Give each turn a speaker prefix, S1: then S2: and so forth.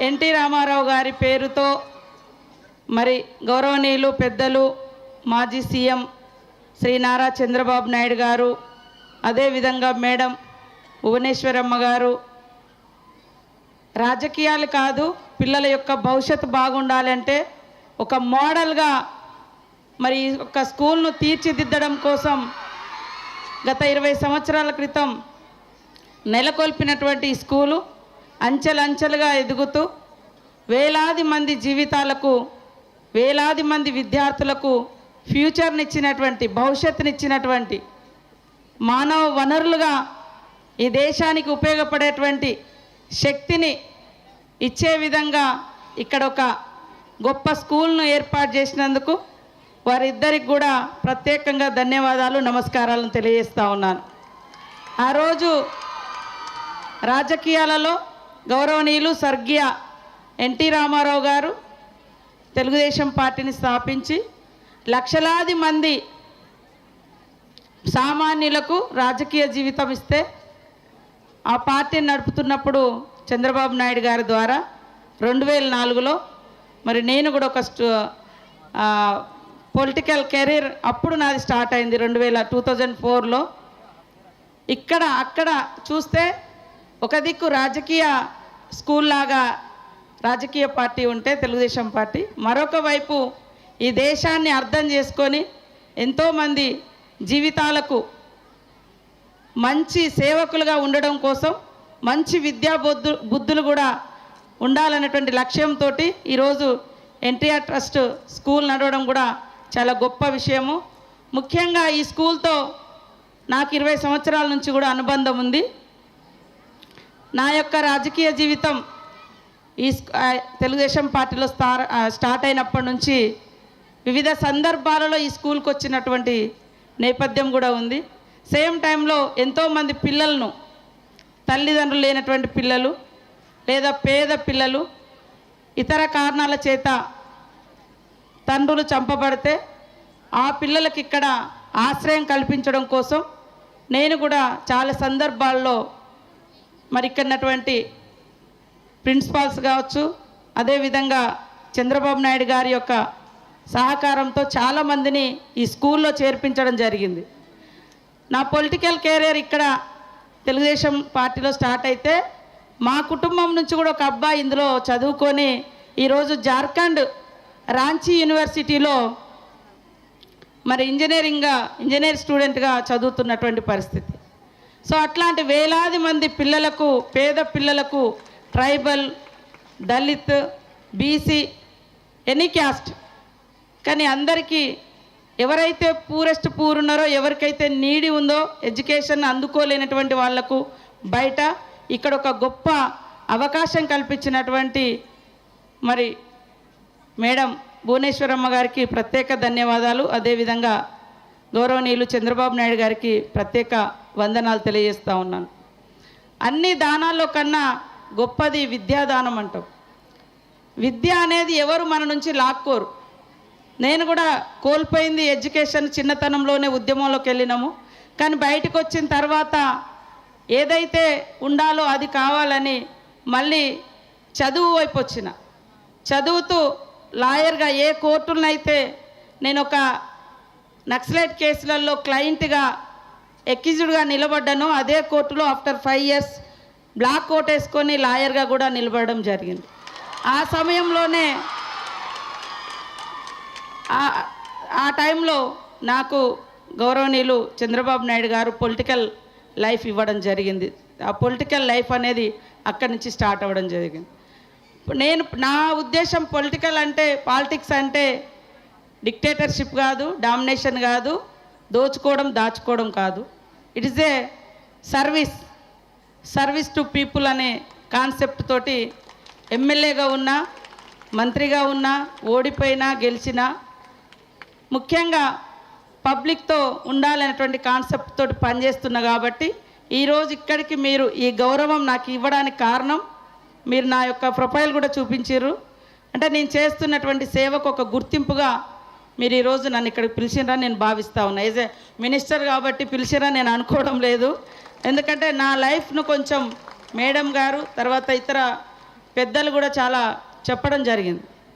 S1: NT Ramarao గారి పేరుతో మరి గౌరవనీయులు పెద్దలు మాజీ సీఎం శ్రీ నారా చంద్రబాబు నాయుడు గారు అదేవిధంగా మేడం భువనేశ్వరమ్మ గారు. రాజకీయాలు కాదు పిల్లల యొక్క భవిష్యత్తు బాగుండాలంటే ఒక మోడల్గా మరి ఒక స్కూల్ను తీర్చిదిద్దడం కోసం గత ఇరవై సంవత్సరాల క్రితం నెలకొల్పినటువంటి స్కూలు అంచెలంచెలుగా ఎదుగుతూ వేలాది మంది జీవితాలకు వేలాది మంది విద్యార్థులకు ఫ్యూచర్నిచ్చినటువంటి భవిష్యత్తునిచ్చినటువంటి మానవ వనరులుగా ఈ దేశానికి ఉపయోగపడేటువంటి శక్తిని ఇచ్చే విధంగా ఇక్కడ ఒక గొప్ప స్కూల్ను ఏర్పాటు చేసినందుకు వారిద్దరికి కూడా ప్రత్యేకంగా ధన్యవాదాలు నమస్కారాలను తెలియజేస్తూ ఉన్నాను. ఆ రోజు రాజకీయాలలో గౌరవనీయులు స్వర్గీయ ఎన్టీ రామారావు గారు తెలుగుదేశం పార్టీని స్థాపించి లక్షలాది మంది సామాన్యులకు రాజకీయ జీవితం ఇస్తే ఆ పార్టీని నడుపుతున్నప్పుడు చంద్రబాబు నాయుడు గారి ద్వారా రెండు వేల నాలుగులో మరి నేను కూడా ఒక పొలిటికల్ కెరీర్ అప్పుడు నాది స్టార్ట్ అయింది రెండు వేల టూ థౌజండ్ ఫోర్లో. ఇక్కడ అక్కడ చూస్తే ఒక దిక్కు రాజకీయ స్కూల్ లాగా రాజకీయ పార్టీ ఉంటే తెలుగుదేశం పార్టీ. మరొక వైపు ఈ దేశాన్ని అర్థం చేసుకొని ఎంతోమంది జీవితాలకు మంచి సేవకులుగా ఉండడం కోసం మంచి విద్యా బుద్ధు బుద్ధులు కూడా ఉండాలనేటువంటి లక్ష్యంతో ఈరోజు ఎన్టీఆర్ ట్రస్ట్ స్కూల్ నడవడం కూడా చాలా గొప్ప విషయము. ముఖ్యంగా ఈ స్కూల్తో నాకు ఇరవై సంవత్సరాల నుంచి కూడా అనుబంధం ఉంది. నా యొక్క రాజకీయ జీవితం ఈ తెలుగుదేశం పార్టీలో స్టార్ స్టార్ట్ అయినప్పటి నుంచి వివిధ సందర్భాలలో ఈ స్కూల్కి వచ్చినటువంటి నేపథ్యం కూడా ఉంది. సేమ్ టైంలో ఎంతోమంది పిల్లలను తల్లిదండ్రులు లేనటువంటి పిల్లలు లేదా పేద పిల్లలు ఇతర కారణాల చేత తండ్రులు చంపబడితే ఆ పిల్లలకి ఇక్కడ ఆశ్రయం కల్పించడం కోసం నేను కూడా చాలా సందర్భాల్లో మరి ఇక్కడన్నటువంటి ప్రిన్సిపాల్స్ కావచ్చు అదేవిధంగా చంద్రబాబు నాయుడు గారి యొక్క సహకారంతో చాలామందిని ఈ స్కూల్లో చేర్పించడం జరిగింది. నా పొలిటికల్ కెరీర్ ఇక్కడ తెలుగుదేశం పార్టీలో స్టార్ట్ అయితే మా కుటుంబం నుంచి కూడా ఒక అబ్బాయి ఇందులో చదువుకొని ఈరోజు జార్ఖండ్ రాంచీ యూనివర్సిటీలో మరి ఇంజనీరింగ్గా ఇంజనీర్ స్టూడెంట్గా చదువుతున్నటువంటి పరిస్థితి. సో అట్లాంటి వేలాది మంది పిల్లలకు పేద పిల్లలకు tribal Dalit BC any caste కానీ అందరికీ ఎవరైతే పూరెస్ట్ పూర్ ఉన్నారో ఎవరికైతే నీడి ఉందో ఎడ్యుకేషన్ అందుకోలేనటువంటి వాళ్ళకు బయట ఇక్కడ ఒక గొప్ప అవకాశం కల్పించినటువంటి మరి మేడం భువనేశ్వరమ్మ గారికి ప్రత్యేక ధన్యవాదాలు. అదేవిధంగా గౌరవనీయులు చంద్రబాబు నాయుడు గారికి ప్రత్యేక వందనాలు తెలియజేస్తూ ఉన్నాను. అన్ని దానాల్లో కన్నా గొప్పది విద్యాదానం అంటాం. విద్య అనేది ఎవరు మన నుంచి లాక్కోరు. నేను కూడా కోల్పోయింది ఎడ్యుకేషన్ చిన్నతనంలోనే ఉద్యమంలోకి వెళ్ళినాము. కానీ బయటకు వచ్చిన తర్వాత ఏదైతే ఉండాలో అది కావాలని మళ్ళీ చదువు వైపు వచ్చిన. చదువుతూ లాయర్గా ఏ కోర్టులనైతే నేను ఒక నక్సలైట్ కేసులలో క్లయింట్గా ఎక్కిజుడుగా నిలబడ్డను అదే కోర్టులో after five years black coat వేసుకొని లాయర్గా కూడా నిలబడడం జరిగింది. ఆ సమయంలోనే ఆ టైంలో నాకు గౌరవనీయులు చంద్రబాబు నాయుడు గారు పొలిటికల్ లైఫ్ ఇవ్వడం జరిగింది. ఆ పొలిటికల్ లైఫ్ అనేది అక్కడి నుంచి స్టార్ట్ అవ్వడం జరిగింది. నేను నా ఉద్దేశం పొలిటికల్ అంటే పాలిటిక్స్ అంటే డిక్టేటర్షిప్ కాదు డామినేషన్ కాదు దోచుకోవడం దాచుకోవడం కాదు. It is a service service to people అనే కాన్సెప్ట్ తోటి ఎమ్మెల్యేగా ఉన్నా మంత్రిగా ఉన్నా ఓడిపోయినా గెలిచినా ముఖ్యంగా పబ్లిక్తో ఉండాలనేటువంటి కాన్సెప్ట్ తోటి పనిచేస్తున్నా కాబట్టి ఈరోజు ఇక్కడికి మీరు ఈ గౌరవం నాకు ఇవ్వడానికి కారణం మీరు నా యొక్క ప్రొఫైల్ కూడా చూపించారు అంటే నేను చేస్తున్నటువంటి సేవకు ఒక గుర్తింపుగా మీరు ఈరోజు నన్ను ఇక్కడ పిలిచినరా నేను భావిస్తా ఉన్నా. ఏజ్ ఏ మినిస్టర్ కాబట్టి పిలిచిరని నేను అనుకోవడం లేదు. ఎందుకంటే నా లైఫ్ను కొంచెం మేడం గారు తర్వాత ఇతర పెద్దలు కూడా చాలా చెప్పడం జరిగింది.